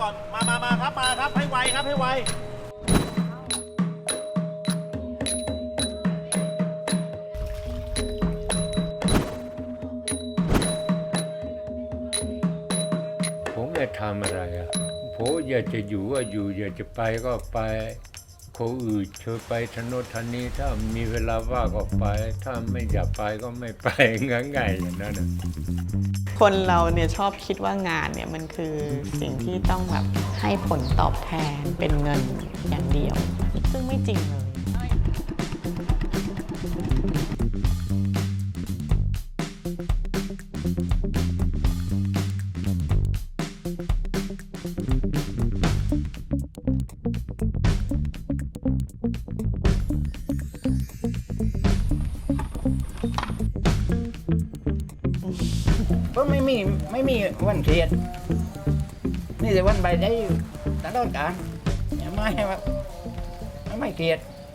ปลาครับ ให้ไวครับ ให้ไว ผมจะทำอะไรอะ ผมอยากจะอยู่ก็อยู่ อยากจะไปก็ไปคนอื่นเชิญไปทนนทันนี้ถ้ามีเวลาว่างก็ไป ถ้าไม่อยากไปก็ไม่ไปง่ายๆอย่างนั้นนะ คนเราเนี่ยชอบคิดว่างานเนี่ยมันคือสิ่งที่ต้องแบบให้ผลตอบแทนเป็นเงินอย่างเดียว ซึ่งไม่จริงเลย ก็ไม่มีไม่มีวันเครียด นี่แต่วันใบได้ตลอดกาลไม่ว่าไม่เครียด